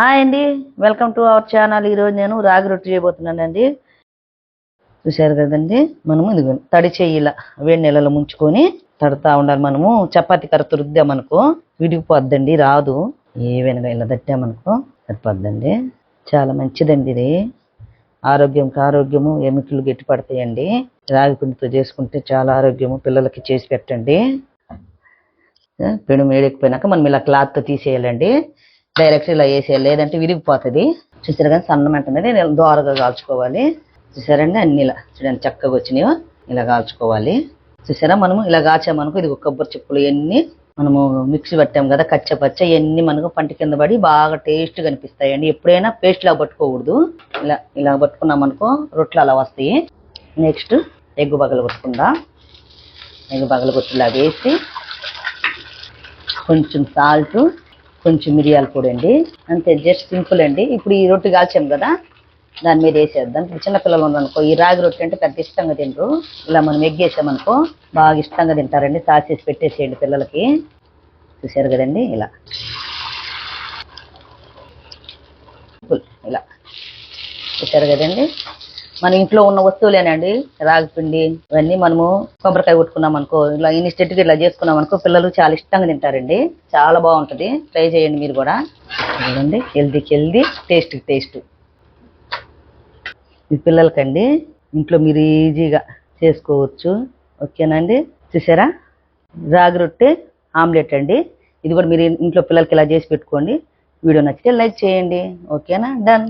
Hi అండి. Welcome to our channel. ఈరోజు నేను రాగి రొట్టె చేయబోతున్నానండి. చూశారు కదండి? మనము ఇది తడి చెయ్యిలా వేడి నెలలో ముంచుకొని తడతా ఉండాలి మనము. చపాతీ కర్ర తురుద్దామనుకో విడిగిపోద్దండి రాదు. ఏ వెనక ఇలా తట్టామనుకో సరిపోద్దండి. చాలా మంచిదండి ఇది. ఆరోగ్యంకి ఆరోగ్యము ఎముకలు గట్టి పడతాయండి రాగి పిండితో చేసుకుంటే చాలా ఆరోగ్యము పిల్లలకి చేసి పెట్టండి. పెను వేడెక్కిపోయినాక మనం ఇలా క్లాత్తో తీసేయాలండి. డైరెక్ట్ ఇలా వేసేయాలి. లేదంటే విరిగిపోతుంది. చూసారు కానీ సన్నం అనేది దోరగా కాల్చుకోవాలి. చూసారండి అన్ని ఇలా. చూడండి చక్కగా వచ్చినాయో. ఇలా కాల్చుకోవాలి. చూసారా మనము? ఇలా కాచామనుకో ఇది కొబ్బరి చిప్పులు ఇవన్నీ మనము మిక్సీ పట్టాం కదా కచ్చ పచ్చ ఇవన్నీ మనకు పంట కింద పడి బాగా టేస్ట్గా అనిపిస్తాయండి. ఎప్పుడైనా పేస్ట్ లాగా పట్టుకోకూడదు. ఇలా ఇలా పట్టుకున్నాం అనుకో రొట్టెలు అలా వస్తాయి. నెక్స్ట్ ఎగ్గు బగలు కొట్టుకుందా? ఎగ్గు బగలు కొట్టులా వేసి కొంచెం సాల్ట్ కొంచెం మిరియాల పొడి అండి. అంతే జస్ట్ సింపుల్ అండి. ఇప్పుడు ఈ రొట్టె కాల్చాం కదా దాని మీద వేసేద్దాం. ఇప్పుడు చిన్నపిల్లలు ఉన్నారనుకో ఈ రాగి రొట్టె అంటే పెద్ద ఇష్టంగా తినరు. ఇలా మనం ఎగ్గేసామనుకో బాగా ఇష్టంగా తింటారండి. తాసేసి పెట్టేసేయండి పిల్లలకి. చూసారు కదండి ఇలా. ఇలా. చూసారు కదండి? మన ఇంట్లో ఉన్న వస్తువులేనండి రాగి పిండి ఇవన్నీ మనము కొబ్బరికాయ కొట్టుకున్నాం అనుకో ఇలా ఇన్స్టెంట్గా ఇలా చేసుకున్నాం అనుకో పిల్లలు చాలా ఇష్టంగా తింటారండి. చాలా బాగుంటుంది. ట్రై చేయండి మీరు కూడా. చూడండి హెల్దీకి హెల్దీ టేస్ట్కి టేస్ట్. మీ పిల్లలకండి ఇంట్లో మీరు ఈజీగా చేసుకోవచ్చు. ఓకేనండి? చూసారా? రాగి రొట్టె ఆమ్లెట్ అండి. ఇది కూడా మీరు ఇంట్లో పిల్లలకి ఇలా చేసి పెట్టుకోండి. వీడియో నచ్చితే లైక్ చేయండి. ఓకేనా? డన్